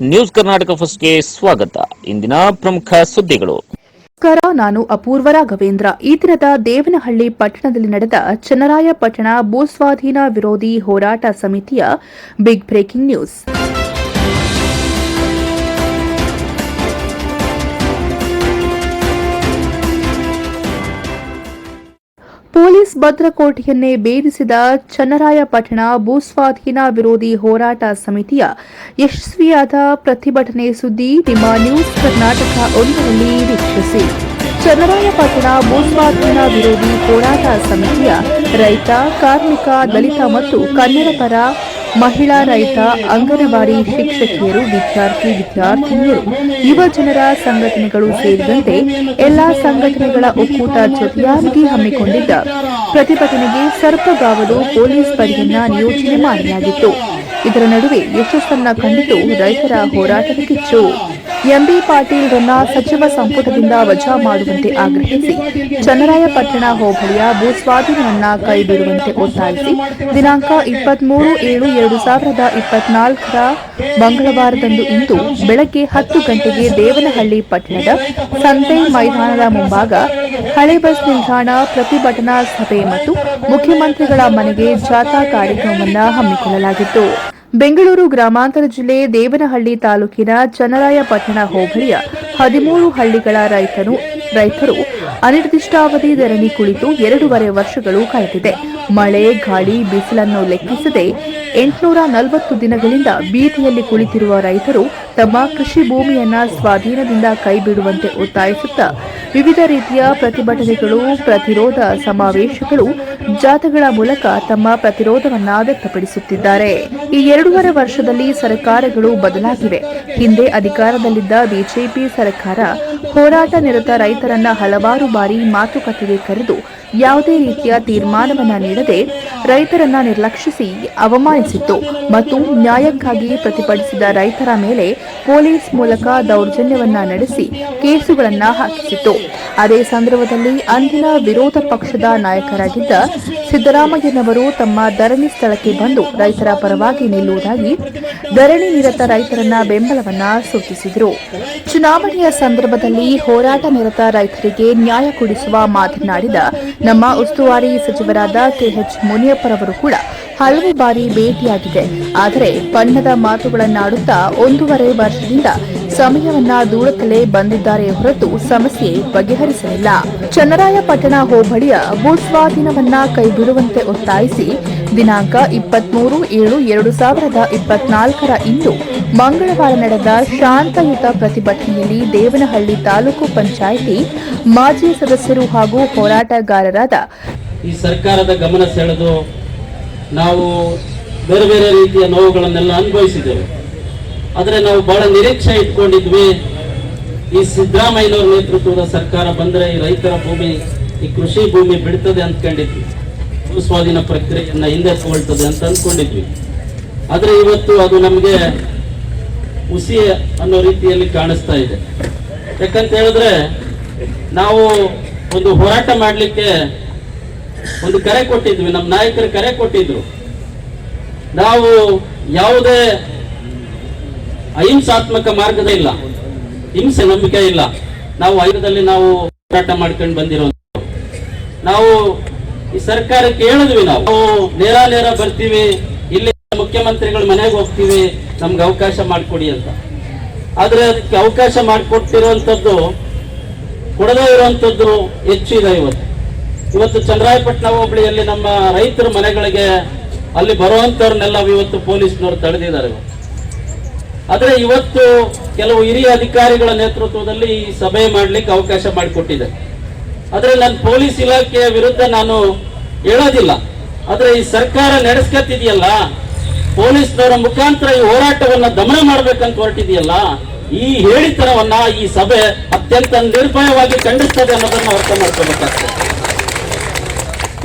News Karnataka ಫಸ್ಟ್ಗೆ ಸ್ವಾಗತ. ಇಂದಿನ ಪ್ರಮುಖ ಸುದ್ದಿಗಳು. ನಮಸ್ಕಾರ, ನಾನು ಅಪೂರ್ವ ರಾಘವೇಂದ್ರ. ಈ ದಿನದ ದೇವನಹಳ್ಳಿ ಪಟ್ಟಣದಲ್ಲಿ ನಡೆದ ಚನ್ನರಾಯಪಟ್ಟಣ ಭೂಸ್ವಾಧೀನ ವಿರೋಧಿ ಹೋರಾಟ ಸಮಿತಿಯ ಬಿಗ್ ಬ್ರೇಕಿಂಗ್ ನ್ಯೂಸ್. ಭದ್ರಕೋಟೆಯನ್ನೇ ಭೇದಿಸಿದ ಚನ್ನರಾಯಪಟ್ಟಣ ಭೂಸ್ವಾಧೀನ ವಿರೋಧಿ ಹೋರಾಟ ಸಮಿತಿಯ ಯಶಸ್ವಿಯಾದ ಪ್ರತಿಭಟನೆ ಸುದ್ದಿ ನಿಮ್ಮ ನ್ಯೂಸ್ ಕರ್ನಾಟಕ ಒಂದರಲ್ಲಿ ವೀಕ್ಷಿಸಿ. ಚನ್ನರಾಯಪಟ್ಟಣ ಭೂಸ್ವಾಧೀನ ವಿರೋಧಿ ಹೋರಾಟ ಸಮಿತಿಯ ರೈತ, ಕಾರ್ಮಿಕ, ದಲಿತ ಮತ್ತು ಕನ್ನಡ ಪರ ಮಹಿಳಾ ರೈತ, ಅಂಗನವಾಡಿ ಶಿಕ್ಷಕಿಯರು, ವಿದ್ಯಾರ್ಥಿ, ವಿದ್ಯಾರ್ಥಿನಿಯರು, ಯುವ ಜನರ ಸಂಘಟನೆಗಳು ಸೇರಿದಂತೆ ಎಲ್ಲಾ ಸಂಘಟನೆಗಳ ಒಕ್ಕೂಟ ಜೊತೆಯಾಗಿ ಹಮ್ಮಿಕೊಂಡಿದ್ದ ಪ್ರತಿಭಟನೆಗೆ ಸರ್ಪಗಾವಲು ಪೊಲೀಸ್ ಪಡೆಯನ್ನ ನಿಯೋಜನೆ ಮಾಡಲಾಗಿತ್ತು ಇದರ ನಡುವೆ ಯಶಸ್ಸನ್ನ ಕಂಡಿತು ರೈತರ ಹೋರಾಟದ ಕಿಚ್ಚು. ಎಂಬಿ ಪಾಟೀಲ್ರನ್ನ ಸಚಿವ ಸಂಪುಟದಿಂದ ವಜಾ ಮಾಡುವಂತೆ ಆಗ್ರಹಿಸಿ ಚನ್ನರಾಯಪಟ್ಟಣ ಹೋಬಳಿಯ ಭೂಸ್ವಾಧೀನವನ್ನ ಕೈಬಿಡುವಂತೆ ಒತ್ತಾಯಿಸಿ ದಿನಾಂಕ ಇಪ್ಪತ್ಮೂರು ಏಳು ಎರಡು ಸಾವಿರದ ಇಪ್ಪತ್ನಾಲ್ಕರ ಮಂಗಳವಾರದಂದು ಇಂದು ಬೆಳಗ್ಗೆ ಹತ್ತು ಗಂಟೆಗೆ ದೇವನಹಳ್ಳಿ ಪಟ್ಟಣದ ಸಂತೆ ಮೈದಾನದ ಮುಂಭಾಗ ಹಳೆ ಬಸ್ ನಿಲ್ದಾಣ ಪ್ರತಿಭಟನಾ ಸಭೆ ಮತ್ತು ಮುಖ್ಯಮಂತ್ರಿಗಳ ಮನೆಗೆ ಜಾಥಾ ಕಾರ್ಯಕ್ರಮವನ್ನು ಹಮ್ಮಿಕೊಳ್ಳಲಾಗಿತ್ತು. ಬೆಂಗಳೂರು ಗ್ರಾಮಾಂತರ ಜಿಲ್ಲೆ ದೇವನಹಳ್ಳಿ ತಾಲೂಕಿನ ಚನ್ನರಾಯಪಟ್ಟಣ ಹೋಬಳಿಯ ಹದಿಮೂರು ಹಳ್ಳಿಗಳ ರೈತರು ರೈತರು ಅನಿರ್ದಿಷ್ಟಾವಧಿ ಧರಣಿ ಕುಳಿತು ಎರಡೂವರೆ ವರ್ಷಗಳು ಕಳೆದಿದೆ. ಮಳೆ, ಗಾಳಿ, ಬಿಸಿಲನ್ನು ಲೆಕ್ಕಿಸದೆ ಎಂಟುನೂರ ನಲವತ್ತು ದಿನಗಳಿಂದ ಬೀದಿಯಲ್ಲಿ ಕುಳಿತಿರುವ ರೈತರು ತಮ್ಮ ಕೃಷಿ ಭೂಮಿಯನ್ನ ಸ್ವಾಧೀನದಿಂದ ಕೈಬಿಡುವಂತೆ ಒತ್ತಾಯಿಸುತ್ತಾ ವಿವಿಧ ರೀತಿಯ ಪ್ರತಿಭಟನೆಗಳು, ಪ್ರತಿರೋಧ ಸಮಾವೇಶಗಳು ಜಾಥಗಳ ಮೂಲಕ ತಮ್ಮ ಪ್ರತಿರೋಧವನ್ನ ವ್ಯಕ್ತಪಡಿಸುತ್ತಿದ್ದಾರೆ. ಈ ಎರಡೂವರೆ ವರ್ಷದಲ್ಲಿ ಸರ್ಕಾರಗಳು ಬದಲಾಗಿವೆ. ಹಿಂದೆ ಅಧಿಕಾರದಲ್ಲಿದ್ದ ಬಿಜೆಪಿ ಸರ್ಕಾರ ಹೋರಾಟ ನಿರತ ರೈತರನ್ನ ಹಲವಾರು ಬಾರಿ ಮಾತುಕತೆಗೆ ಕರೆದು ಯಾವುದೇ ರೀತಿಯ ತೀರ್ಮಾನವನ್ನು ನೀಡದೆ ರೈತರನ್ನ ನಿರ್ಲಕ್ಷಿಸಿ ಅವಮಾನಿಸಿತ್ತು ಮತ್ತು ನ್ಯಾಯಕ್ಕಾಗಿ ಪ್ರತಿಭಟಿಸಿದ ರೈತರ ಮೇಲೆ ಪೊಲೀಸ್ ಮೂಲಕ ದೌರ್ಜನ್ಯವನ್ನ ನಡೆಸಿ ಕೇಸುಗಳನ್ನ ಹಾಕಿಸಿತ್ತು. ಅದೇ ಸಂದರ್ಭದಲ್ಲಿ ಅಂದಿನ ವಿರೋಧ ಪಕ್ಷದ ನಾಯಕರಾಗಿದ್ದ ಸಿದ್ದರಾಮಯ್ಯನವರು ತಮ್ಮ ಧರಣಿ ಸ್ಥಳಕ್ಕೆ ಬಂದು ರೈತರ ಪರವಾಗಿ ನಿಲ್ಲುವುದಾಗಿ ಧರಣಿ ನಿರತ ರೈತರನ್ನ ಬೆಂಬಲವನ್ನ ಸೂಚಿಸಿದರು. ಚುನಾವಣೆಯ ಸಂದರ್ಭದಲ್ಲಿ ಹೋರಾಟ ನಿರತ ರೈತರಿಗೆ ನ್ಯಾಯ ಕೊಡಿಸುವ ಮಾತನಾಡಿದ ನಮ್ಮ ಉಸ್ತುವಾರಿ ಸಚಿವರಾದ ಕೆಎಚ್ ಮುನಿಯಪ್ಪರವರು ಕೂಡ ಹಲವು ಬಾರಿ ಭೇಟಿಯಾಗಿದೆ. ಆದರೆ ಬಣ್ಣದ ಮಾತುಗಳನ್ನಾಡುತ್ತಾ ಒಂದೂವರೆ ವರ್ಷದಿಂದ ಸಮಯವನ್ನ ದೂಡುತ್ತಲೇ ಬಂದಿದ್ದಾರೆ ಹೊರತು ಸಮಸ್ಯೆ ಬಗೆಹರಿಸಲಿಲ್ಲ. ಚನ್ನರಾಯಪಟ್ಟಣ ಹೋಬಳಿಯ ಭೂಸ್ವಾಧೀನವನ್ನ ಕೈಬಿಡುವಂತೆ ಒತ್ತಾಯಿಸಿ ದಿನಾಂಕ ಇಪ್ಪತ್ಮೂರು ಏಳು ಎರಡು ಸಾವಿರದ ಇಪ್ಪತ್ನಾಲ್ಕರ ಇಂದು ಮಂಗಳವಾರ ನಡೆದ ಶಾಂತಯುತ ಪ್ರತಿಭಟನೆಯಲ್ಲಿ ದೇವನಹಳ್ಳಿ ತಾಲೂಕು ಪಂಚಾಯಿತಿ ಮಾಜಿ ಸದಸ್ಯರು ಹಾಗೂ ಹೋರಾಟಗಾರರಾದ ಈ ಸರ್ಕಾರದ ಗಮನ ಸೆಳೆದು ನಾವು ಬೇರೆ ಬೇರೆ ರೀತಿಯ ನೋವುಗಳನ್ನೆಲ್ಲ ಅನುಭವಿಸಿದ್ದೇವೆ. ಆದರೆ ನಾವು ಬಹಳ ನಿರೀಕ್ಷೆ ಇಟ್ಕೊಂಡಿದ್ವಿ. ಈ ಸಿದ್ದರಾಮಯ್ಯನವರ ನೇತೃತ್ವದ ಸರ್ಕಾರ ಬಂದರೆ ಈ ರೈತರ ಭೂಮಿ, ಈ ಕೃಷಿ ಭೂಮಿ ಬಿಡ್ತದೆ ಅಂದ್ಕೊಂಡಿದ್ವಿ. ಭೂಸ್ವಾಧೀನ ಪ್ರಕ್ರಿಯೆಯನ್ನು ಹಿಂದೆ ತಗೊಳ್ತದೆ ಅಂತ ಅಂದ್ಕೊಂಡಿದ್ವಿ. ಆದರೆ ಇವತ್ತು ಅದು ನಮಗೆ ಹುಸಿ ಅನ್ನೋ ರೀತಿಯಲ್ಲಿ ಕಾಣಿಸ್ತಾ ಇದೆ. ಯಾಕಂತ ಹೇಳಿದ್ರೆ, ನಾವು ಒಂದು ಹೋರಾಟ ಮಾಡಲಿಕ್ಕೆ ಒಂದು ಕರೆ ಕೊಟ್ಟಿದ್ವಿ, ನಮ್ಮ ನಾಯಕರು ಕರೆ ಕೊಟ್ಟಿದ್ರು. ನಾವು ಯಾವುದೇ ಅಹಿಂಸಾತ್ಮಕ ಮಾರ್ಗದ ಇಲ್ಲ, ಹಿಂಸೆ ನಂಬಿಕೆ ಇಲ್ಲ. ನಾವು ಆಯುಧದಲ್ಲಿ ನಾವು ಹೋರಾಟ ಮಾಡ್ಕೊಂಡು ಬಂದಿರೋ ನಾವು ಈ ಸರ್ಕಾರಕ್ಕೆ ಹೇಳಿದ್ವಿ ನಾವು. ನೇರ ನೇರ ಬರ್ತೀವಿ ಮುಖ್ಯಮಂತ್ರಿಗಳ ಮನೆಗೆ ಹೋಗ್ತೀವಿ, ನಮ್ಗೆ ಅವಕಾಶ ಮಾಡಿಕೊಡಿ ಅಂತ. ಆದ್ರೆ ಅದಕ್ಕೆ ಅವಕಾಶ ಮಾಡಿಕೊಟ್ಟಿರುವಂತದ್ದು ಕೊಡದೇ ಇರುವಂತದ್ದು ಹೆಚ್ಚು ಇದೆ ಇವತ್ತು. ಇವತ್ತು ಚಂದ್ರಾಯಪಟ್ಟಣ ಹೋಬಳಿಯಲ್ಲಿ ನಮ್ಮ ರೈತರ ಮನೆಗಳಿಗೆ ಅಲ್ಲಿ ಬರುವಂತವ್ರನ್ನೆಲ್ಲ ಇವತ್ತು ಪೊಲೀಸ್ನವರು ತಡೆದಿದ್ದಾರೆ. ಆದರೆ ಆದ್ರೆ ಇವತ್ತು ಕೆಲವು ಹಿರಿಯ ಅಧಿಕಾರಿಗಳ ನೇತೃತ್ವದಲ್ಲಿ ಈ ಸಭೆ ಮಾಡ್ಲಿಕ್ಕೆ ಅವಕಾಶ ಮಾಡಿಕೊಟ್ಟಿದೆ. ಆದ್ರೆ ನಾನು ಪೊಲೀಸ್ ಇಲಾಖೆಯ ವಿರುದ್ಧ ನಾನು ಹೇಳೋದಿಲ್ಲ. ಆದ್ರೆ ಈ ಸರ್ಕಾರ ನಡೆಸ್ಕತ್ತಿದೆಯಲ್ಲ ಪೊಲೀಸ್ನವರ ಮುಖಾಂತರ ಈ ಹೋರಾಟವನ್ನ ದಮನ ಮಾಡ್ಬೇಕಂತ ಹೊರಟಿದೆಯಲ್ಲ, ಈ ಹೇಳಿತನವನ್ನ ಈ ಸಭೆ ಅತ್ಯಂತ ನಿರ್ಭಯವಾಗಿ ಖಂಡಿಸ್ತದೆ ಅನ್ನೋದನ್ನ ಅರ್ಥ ಮಾಡ್ಕೋಬೇಕಾಗ್ತದೆ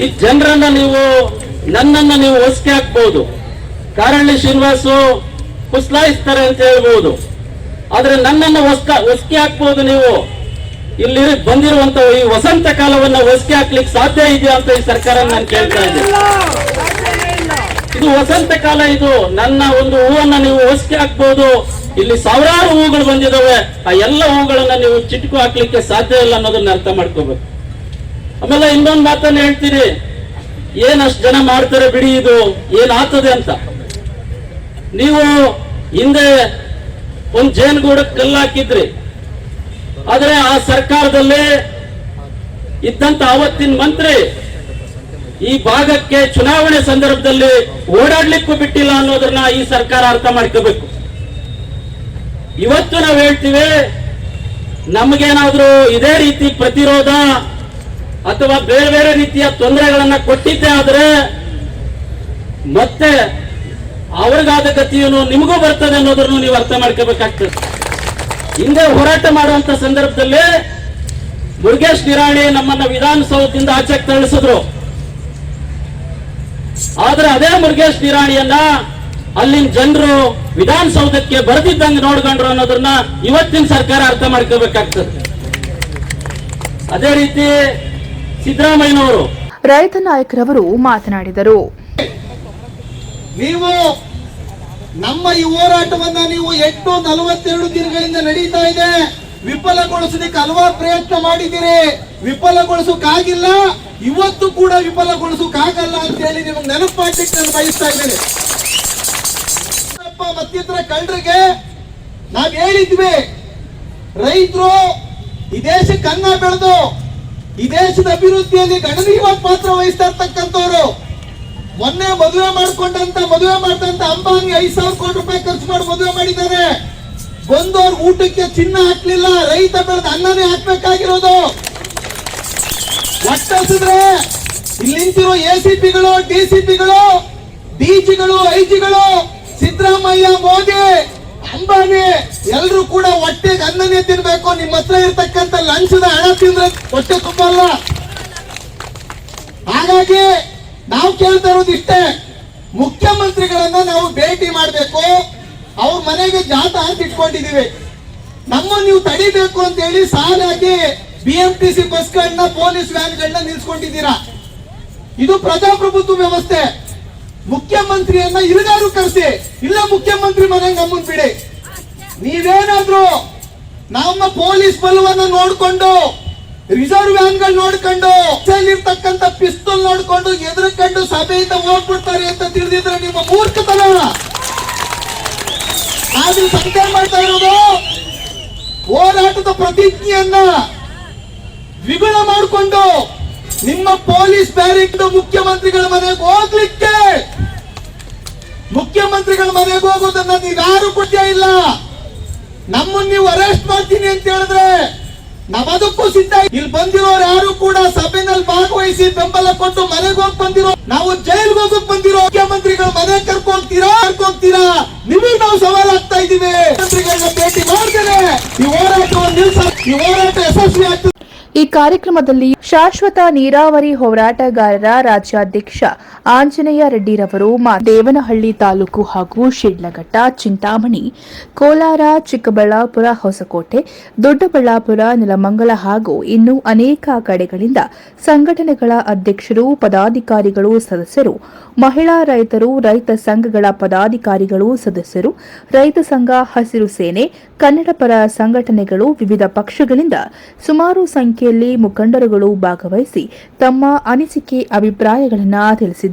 ಈ ಜನರನ್ನ ನೀವು, ನನ್ನನ್ನ ನೀವು ಹೊಸಕೆ ಹಾಕ್ಬಹುದು ಕಾರಳ್ಳಿ ಶ್ರೀನಿವಾಸು ಕುಸ್ಲಾಯಿಸ್ತಾರೆ ಅಂತ ಹೇಳ್ಬೋದು. ಆದ್ರೆ ನನ್ನನ್ನು ಹೊಸ್ಕ ಹೊಸಕೆ ಹಾಕ್ಬಹುದು ನೀವು. ಇಲ್ಲಿ ಬಂದಿರುವಂತ ಈ ವಸಂತ ಕಾಲವನ್ನ ಹೊಸಕೆ ಹಾಕ್ಲಿಕ್ಕೆ ಸಾಧ್ಯ ಇದೆಯಾ ಅಂತ ಈ ಸರ್ಕಾರ ನಾನು ಕೇಳ್ತಾ ಇದ್ದೇನೆ. ಇದು ವಸಂತ ಕಾಲ ಇದು. ನನ್ನ ಒಂದು ಹೂವನ್ನ ನೀವು ಹೊಸಿಗೆ ಹಾಕ್ಬೋದು. ಇಲ್ಲಿ ಸಾವಿರಾರು ಹೂಗಳು ಬಂದಿದಾವೆ. ಆ ಎಲ್ಲ ಹೂಗಳನ್ನ ನೀವು ಚಿಟ್ಕು ಹಾಕ್ಲಿಕ್ಕೆ ಸಾಧ್ಯ ಇಲ್ಲ ಅನ್ನೋದನ್ನ ಅರ್ಥ ಮಾಡ್ಕೋಬೇಕು. ಆಮೇಲೆ ಇನ್ನೊಂದು ಮಾತನ್ನ ಹೇಳ್ತೀರಿ ಏನಷ್ಟು ಜನ ಮಾಡ್ತಾರೆ ಬಿಡಿ ಇದು. ಏನಾಗ್ತದೆ ಅಂತ. ನೀವು ಹಿಂದೆ ಒಂದ್ ಜೇನುಗೂಡಕ್ಕೆ ಕಲ್ಲು ಹಾಕಿದ್ರಿ. ಆದ್ರೆ ಆ ಸರ್ಕಾರದಲ್ಲಿ ಇದ್ದಂತ ಅವತ್ತಿನ ಮಂತ್ರಿ ಈ ಭಾಗಕ್ಕೆ ಚುನಾವಣೆ ಸಂದರ್ಭದಲ್ಲಿ ಓಡಾಡ್ಲಿಕ್ಕೂ ಬಿಟ್ಟಿಲ್ಲ ಅನ್ನೋದನ್ನ ಈ ಸರ್ಕಾರ ಅರ್ಥ ಮಾಡ್ಕೋಬೇಕು. ಇವತ್ತು ನಾವು ಹೇಳ್ತೀವಿ, ನಮಗೇನಾದ್ರೂ ಇದೇ ರೀತಿ ಪ್ರತಿರೋಧ ಅಥವಾ ಬೇರೆ ಬೇರೆ ರೀತಿಯ ತೊಂದರೆಗಳನ್ನ ಕೊಟ್ಟಿದ್ದೆ ಆದ್ರೆ ಮತ್ತೆ ಅವ್ರಿಗಾದ ಗತಿಯನ್ನು ನಿಮಗೂ ಬರ್ತದೆ ಅನ್ನೋದನ್ನು ನೀವು ಅರ್ಥ ಮಾಡ್ಕೋಬೇಕಾಗ್ತದೆ. ಹಿಂದೆ ಹೋರಾಟ ಮಾಡುವಂತ ಸಂದರ್ಭದಲ್ಲಿ ಮುರುಗೇಶ್ ನಿರಾಣಿ ನಮ್ಮನ್ನ ವಿಧಾನಸೌಧದಿಂದ ಆಚೆಗೆ ತಳಿಸಿದ್ರು ಆದ್ರೆ ಅದೇ ಮುರುಗೇಶ್ ನಿರಾಣಿಯನ್ನ ಅಲ್ಲಿನ ಜನರು ವಿಧಾನಸೌಧಕ್ಕೆ ಬರೆದಿದ್ದಂಗೆ ನೋಡ್ಕೊಂಡ್ರು ಅನ್ನೋದನ್ನ ಇವತ್ತಿನ ಸರ್ಕಾರ ಅರ್ಥ ಮಾಡ್ಕೋಬೇಕಾಗ್ತದೆ. ಅದೇ ರೀತಿ ಸಿದ್ದರಾಮಯ್ಯನವರು. ರೈತ ನಾಯಕರವರು ಮಾತನಾಡಿದರು. ನೀವು ನಮ್ಮ ಈ ಹೋರಾಟವನ್ನ ನೀವು ಎಂಟು ನಲವತ್ತೆರಡು ದಿನಗಳಿಂದ ನಡೀತಾ ಇದೆ. ವಿಫಲಗೊಳಿಸಲಿಕ್ಕೆ ಹಲವಾರು ಪ್ರಯತ್ನ ಮಾಡಿದ್ದೀರಿ. ವಿಫಲಗೊಳಿಸೋಕಾಗಿಲ್ಲ. ಇವತ್ತು ಕೂಡ ವಿಫಲಗೊಳಿಸೋಕಾಗಲ್ಲ ಅಂತ ಹೇಳಿ ನಿಮಗೆ ನೆನಪು ಮಾಡ್ಲಿಕ್ಕೆ ನಾನು ಬಯಸ್ತಾ ಇದ್ದೇನೆ. ಮತ್ತಿತರ ಕಳ್ಳರಿಗೆ ನಾವ್ ಹೇಳಿದ್ವಿ, ರೈತರು ಈ ದೇಶಕ್ಕೆ ಅನ್ನ ಬೆಳೆದು, ಈ ದೇಶದ ಅಭಿವೃದ್ಧಿಯಲ್ಲಿ ಗಣನೀಯವಾದ ಪಾತ್ರ ವಹಿಸ್ತಾ ಇರ್ತಕ್ಕಂಥವ್ರು, ಮೊನ್ನೆ ಮದುವೆ ಮಾಡ್ಕೊಂಡಂತ, ಮದುವೆ ಮಾಡಿದಂತ ಅಂಬಾನಿ ಐದು ಸಾವಿರ ಕೋಟಿ ರೂಪಾಯಿ ಖರ್ಚು ಮಾಡಿ ಮದುವೆ ಮಾಡಿದ್ದಾರೆ. ಬಂದವ್ರ ಊಟಕ್ಕೆ ಚಿನ್ನ ಹಾಕ್ಲಿಲ್ಲ, ರೈತ ಬೆಳೆದ ಅನ್ನನೇ ಹಾಕ್ಬೇಕಾಗಿರೋದು. ಒಟ್ಟಿಸಿದ್ರೆ ಇಲ್ಲಿ ನಿಂತಿರೋ ಎ ಸಿ ಪಿಗಳು ಡಿ ಸಿ ಪಿಗಳು ಡಿಜಿಗಳು, ಐಜಿಗಳು, ಸಿದ್ದರಾಮಯ್ಯ, ಮೋದಿ, ಅಂಬಾನಿ, ಎಲ್ರು ಕೂಡ ಹೊಟ್ಟೆಗೆ ಅನ್ನನೇ ತಿನ್ಬೇಕು. ನಿಮ್ಮ ಹತ್ರ ಇರ್ತಕ್ಕಂಥ ಲಂಚದ ಹಣ ತಿಂದ್ರೆ ಹೊಟ್ಟೆ ತುಂಬಲ್ಲ ಹಾಗಾಗಿ ನಾವು ಕೇಳ್ತಾ ಇರೋದು ಇಷ್ಟೇ. ಮುಖ್ಯಮಂತ್ರಿಗಳನ್ನ ನಾವು ಭೇಟಿ ಮಾಡಬೇಕು. ಅವ್ರ ಮನೆಗೆ ಜಾತ ಅಂತ ಇಟ್ಕೊಂಡಿದೀವಿ ನಮ್ಮನ್ನು ನೀವು ತಡಿಬೇಕು ಅಂತ ಹೇಳಿ ಸಾಲಾಗಿ ಬಿ ಎಂ ಟಿ ಸಿ ಬಸ್ಗಳನ್ನ ಪೊಲೀಸ್ ವ್ಯಾನ್ಗಳನ್ನ ನಿಲ್ಸ್ಕೊಂಡಿದ್ದೀರಾ. ಇದು ಪ್ರಜಾಪ್ರಭುತ್ವ ವ್ಯವಸ್ಥೆ. ಮುಖ್ಯಮಂತ್ರಿಯನ್ನ ಇರಿದಾರು ಕರೆಸಿ, ಇಲ್ಲ ಮುಖ್ಯಮಂತ್ರಿ ಮನೆಗೆ ನಮ್ಮನ್ ಬಿಡಿ. ನೀವೇನಾದ್ರೂ ನಮ್ಮ ಪೊಲೀಸ್ ಬಲವನ್ನ ನೋಡ್ಕೊಂಡು, ರಿಸರ್ವ್ ವ್ಯಾನ್ಗಳು ನೋಡ್ಕೊಂಡು ಇರ್ತಕ್ಕಂಥ ಪಿಸ್ತೂಲ್ ನೋಡ್ಕೊಂಡು ಎದುರುಕೊಂಡು ಸಭೆಯಿಂದ ಹೋಗ್ಬಿಡ್ತಾರೆ ಅಂತ ತಿಳಿದಿದ್ರೆ ನಿಮ್ಮ ಮೂರ್ಖತನ. ಆದ್ರೆ ಸಂಖ್ಯೆ ಮಾಡ್ತಾ ಇರೋದು? ಹೋರಾಟದ ಪ್ರತಿಜ್ಞೆಯನ್ನ ವಿಗುಣ ಮಾಡಿಕೊಂಡು ನಿಮ್ಮ ಪೊಲೀಸ್ ಬ್ಯಾರಿಕ್ ಮುಖ್ಯಮಂತ್ರಿಗಳ ಮನೆಗೆ ಹೋಗ್ಲಿಕ್ಕೆ! ಮುಖ್ಯಮಂತ್ರಿಗಳ ಮನೆಗೆ ಹೋಗೋದನ್ನ ನೀವು ಯಾರು ಕೊಡ್ತಾ ಇಲ್ಲ. ನಮ್ಮನ್ನ ನೀವು ಅರೆಸ್ಟ್ ಮಾಡ್ತೀನಿ ಅಂತ ಹೇಳಿದ್ರೆ ನಮ್ಮದಕ್ಕೂ ಸಿದ್ಧ ಇಲ್ಲಿ ಬಂದಿರೋರು ಯಾರು ಕೂಡ ಸಭೆನಲ್ಲಿ ಭಾಗವಹಿಸಿ ಬೆಂಬಲ ಕೊಟ್ಟು ಮನೆಗೆ ಹೋಗಿ ಬಂದಿರೋ ನಾವು ಜೈಲ್ಗೆ ಹೋಗಕ್ ಬಂದಿರೋ ಈ ಈ ಕಾರ್ಯಕ್ರಮದಲ್ಲಿ ಶಾಶ್ವತ ನೀರಾವರಿ ಹೋರಾಟಗಾರರ ರಾಜ್ಯಾಧ್ಯಕ್ಷ ಆಂಜನೇಯ ರೆಡ್ಡಿರವರು ದೇವನಹಳ್ಳಿ ತಾಲೂಕು ಹಾಗೂ ಶಿಡ್ಲಘಟ್ಟ, ಚಿಂತಾಮಣಿ, ಕೋಲಾರ, ಚಿಕ್ಕಬಳ್ಳಾಪುರ, ಹೊಸಕೋಟೆ, ದೊಡ್ಡಬಳ್ಳಾಪುರ, ನೆಲಮಂಗಲ ಹಾಗೂ ಇನ್ನೂ ಅನೇಕ ಕಡೆಗಳಿಂದ ಸಂಘಟನೆಗಳ ಅಧ್ಯಕ್ಷರು, ಪದಾಧಿಕಾರಿಗಳು ಸದಸ್ಯರು, ಮಹಿಳಾ ರೈತರು, ರೈತ ಸಂಘಗಳ ಪದಾಧಿಕಾರಿಗಳು ಸದಸ್ಯರು, ರೈತ ಸಂಘ, ಹಸಿರು ಸೇನೆ, ಕನ್ನಡ ಪರ ಸಂಘಟನೆಗಳು ವಿವಿಧ ಪಕ್ಷಗಳಿಂದ ಸುಮಾರು ಸಂಖ್ಯೆಯಲ್ಲಿ ಮುಖಂಡರುಗಳು ಭಾಗವಹಿಸಿ ತಮ್ಮ ಅನಿಸಿಕೆ, ಅಭಿಪ್ರಾಯಗಳನ್ನು ತಿಳಿಸಿದರು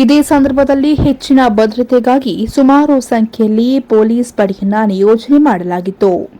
ಇದೇ ಸಂದರ್ಭದಲ್ಲಿ ಹೆಚ್ಚಿನ ಭದ್ರತೆಗಾಗಿ ಸುಮಾರು ಸಂಖ್ಯೆಯಲ್ಲಿ ಪೊಲೀಸ್ ಪಡೆಯನ್ನ ನಿಯೋಜನೆ ಮಾಡಲಾಗಿತ್ತು.